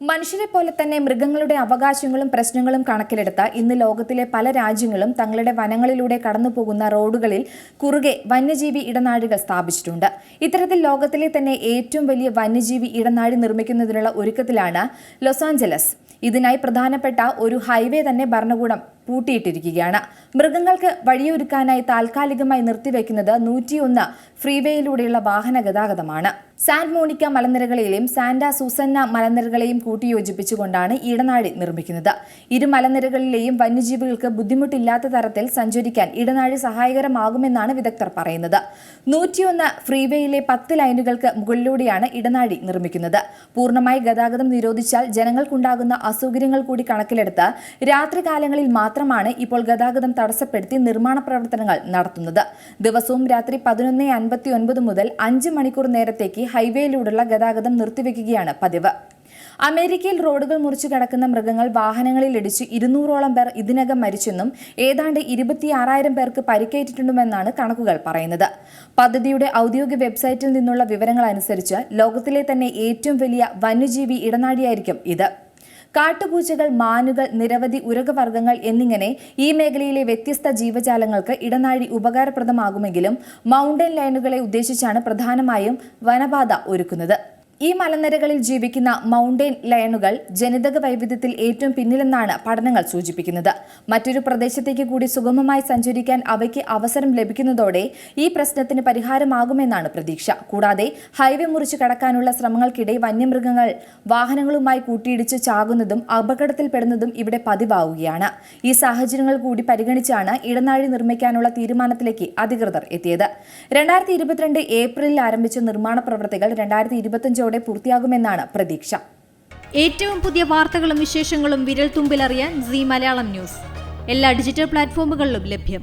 മനുഷ്യരെ പോലെ തന്നെ മൃഗങ്ങളുടെ അവകാശങ്ങളും പ്രശ്നങ്ങളും കണക്കിലെടുത്ത ഇന്ന് ലോകത്തിലെ പല രാജ്യങ്ങളും തങ്ങളുടെ വനങ്ങളിലൂടെ കടന്നുപോകുന്ന റോഡുകളിൽ കുറുകെ വന്യജീവി ഇടനാഴികൾ സ്ഥാപിച്ചിട്ടുണ്ട്. ഇത്തരത്തിൽ ലോകത്തിലെ തന്നെ ഏറ്റവും വലിയ വന്യജീവി ഇടനാഴി നിർമ്മിക്കുന്നതിനുള്ള ഒരുക്കത്തിലാണ് ലോസ് ആഞ്ചലസ്. ഇതിനായി പ്രധാനപ്പെട്ട ഒരു ഹൈവേ തന്നെ ഭരണകൂടം പൂട്ടിയിട്ടിരിക്കുകയാണ്. മൃഗങ്ങൾക്ക് വഴിയൊരുക്കാനായി താൽക്കാലികമായി നിർത്തിവെക്കുന്നത് നൂറ്റിയൊന്ന് ഫ്രീവേയിലൂടെയുള്ള വാഹന ഗതാഗതമാണ്. സാൻ മോണിക്ക മലനിരകളെയും സാന്റ സൂസന്ന മലനിരകളെയും കൂട്ടിയോജിപ്പിച്ചുകൊണ്ടാണ് ഇടനാഴി നിർമ്മിക്കുന്നത്. ഇരു മലനിരകളിലെയും വന്യജീവികൾക്ക് ബുദ്ധിമുട്ടില്ലാത്ത തരത്തിൽ സഞ്ചരിക്കാൻ ഇടനാഴി സഹായകരമാകുമെന്നാണ് വിദഗ്ധർ പറയുന്നത്. നൂറ്റിയൊന്ന് ഫ്രീവേയിലെ പത്ത് ലൈനുകൾക്ക് മുകളിലൂടെയാണ് ഇടനാഴി നിർമ്മിക്കുന്നത്. പൂർണമായി ഗതാഗതം നിരോധിച്ചാൽ ജനങ്ങൾക്കുണ്ടാകുന്ന അസൗകര്യങ്ങൾ കൂടി കണക്കിലെടുത്ത് രാത്രികാലങ്ങളിൽ മാത്രമാണ് ഇപ്പോൾ ഗതാഗതം തടസ്സപ്പെടുത്തി നിർമ്മാണ പ്രവർത്തനങ്ങൾ നടത്തുന്നത്. ദിവസവും രാത്രി പതിനൊന്ന് അൻപത്തി ഒൻപത് മുതൽ അഞ്ച് മണിക്കൂർ നേരത്തേക്ക് ഹൈവേയിലൂടെയുള്ള ഗതാഗതം നിർത്തിവെക്കുകയാണ് പതിവ്. അമേരിക്കയിൽ റോഡുകൾ മുറിച്ചു കിടക്കുന്ന മൃഗങ്ങൾ വാഹനങ്ങളിൽ ഇടിച്ച് ഇരുന്നൂറോളം പേർ ഇതിനകം മരിച്ചെന്നും ഏതാണ്ട് ഇരുപത്തിയാറായിരം പേർക്ക് പരിക്കേറ്റിട്ടുണ്ടെന്നാണ് കണക്കുകൾ പറയുന്നത്. പദ്ധതിയുടെ ഔദ്യോഗിക വെബ്സൈറ്റിൽ നിന്നുള്ള വിവരങ്ങൾ അനുസരിച്ച് ലോകത്തിലെ തന്നെ ഏറ്റവും വലിയ വന്യജീവി ഇടനാഴിയായിരിക്കും ഇത്. കാട്ടുപൂച്ചകൾ മാനുകൾ നിരവധി ഉരകവർഗങ്ങൾ എന്നിങ്ങനെ ഈ മേഖലയിലെ വ്യത്യസ്ത ജീവജാലങ്ങൾക്ക് ഇടനാഴി ഉപകാരപ്രദമാകുമെങ്കിലും മൗണ്ടൻ ലൈനുകളെ ഉദ്ദേശിച്ചാണ് പ്രധാനമായും വനപാത ഒരുക്കുന്നത്. ഈ മലനിരകളിൽ ജീവിക്കുന്ന മൗണ്ടെയിൻ ലയണുകൾ ജനിതക വൈവിധ്യത്തിൽ ഏറ്റവും പിന്നിലെന്നാണ് പഠനങ്ങൾ സൂചിപ്പിക്കുന്നത്. മറ്റൊരു പ്രദേശത്തേക്ക് കൂടി സുഗമമായി സഞ്ചരിക്കാൻ അവയ്ക്ക് അവസരം ലഭിക്കുന്നതോടെ ഈ പ്രശ്നത്തിന് പരിഹാരമാകുമെന്നാണ് പ്രതീക്ഷ. കൂടാതെ ഹൈവേ മുറിച്ച് കടക്കാനുള്ള ശ്രമങ്ങൾക്കിടെ വന്യമൃഗങ്ങൾ വാഹനങ്ങളുമായി കൂട്ടിയിടിച്ച് ചാകുന്നതും അപകടത്തിൽപ്പെടുന്നതും ഇവിടെ പതിവാവുകയാണ്. ഈ സാഹചര്യങ്ങൾ കൂടി പരിഗണിച്ചാണ് ഇടനാഴി നിർമ്മിക്കാനുള്ള തീരുമാനത്തിലേക്ക് അധികൃതർ എത്തിയത്. രണ്ടായിരത്തി ഇരുപത്തിരണ്ട് ഏപ്രിലിൽ ആരംഭിച്ച നിർമ്മാണ പ്രവൃത്തികൾ രണ്ടായിരത്തി ഇരുപത്തിയഞ്ചോടെ പൂർത്തിയാകുമെന്നാണ് പ്രതീക്ഷ. ഏറ്റവും പുതിയ വാർത്തകളും വിശേഷങ്ങളും വിരൽ തുമ്പിലറിയാൻ സി മലയാളം ന്യൂസ്. എല്ലാ ഡിജിറ്റൽ പ്ലാറ്റ്ഫോമുകളിലും ലഭ്യം.